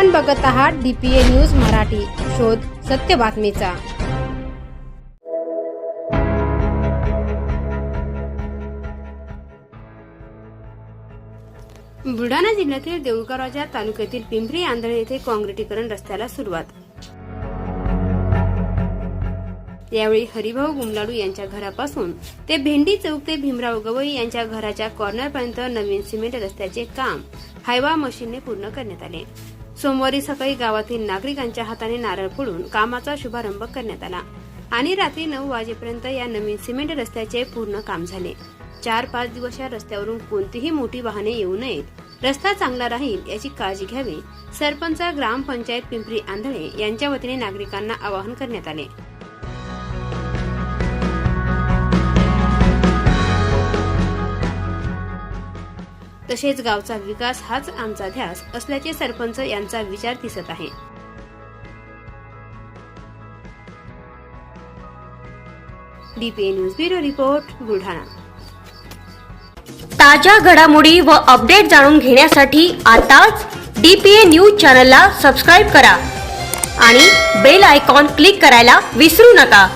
आपण बघत आहात डीपीए न्यूज मराठी. शोध सत्य बातमीचा. बुलढाणा जिल्ह्यातील देऊळगावराजा तालुक्यातील पिंपरी आंधळे येथे काँक्रिटीकरण रस्त्याला सुरुवात. यावेळी हरिभाऊ गुमलाडू यांच्या घरापासून ते भेंडी चौक ते भीमराव गवई यांच्या घराच्या कॉर्नरपर्यंत नवीन सिमेंट रस्त्याचे काम हायवा मशीनने पूर्ण करण्यात आले. सोमवारी सकाळी गावातील नागरिकांच्या हाताने नारळ फोडून कामाचा शुभारंभ करण्यात आला. आणि रात्री नऊ वाजेपर्यंत या नवीन सिमेंट रस्त्याचे पूर्ण काम झाले. चार पाच दिवस या रस्त्यावरून कोणतीही मोठी वाहने येऊ नयेत. रस्ता चांगला राहील याची काळजी घ्यावी सरपंच ग्रामपंचायत पिंपरी आंधळे यांच्या वतीने नागरिकांना आवाहन करण्यात आले. तसेच गावचा विकास हाच आमचा ध्यास असल्याचे सरपंच यांचा विचार दिसत आहे. DPA news bureau report Buldhana. ताज्या घडामोडी व अपडेट जाणून घेण्यासाठी आताच डीपीए न्यूज चॅनलला सबस्क्राईब करा आणि बेल आयकॉन क्लिक करायला विसरू नका.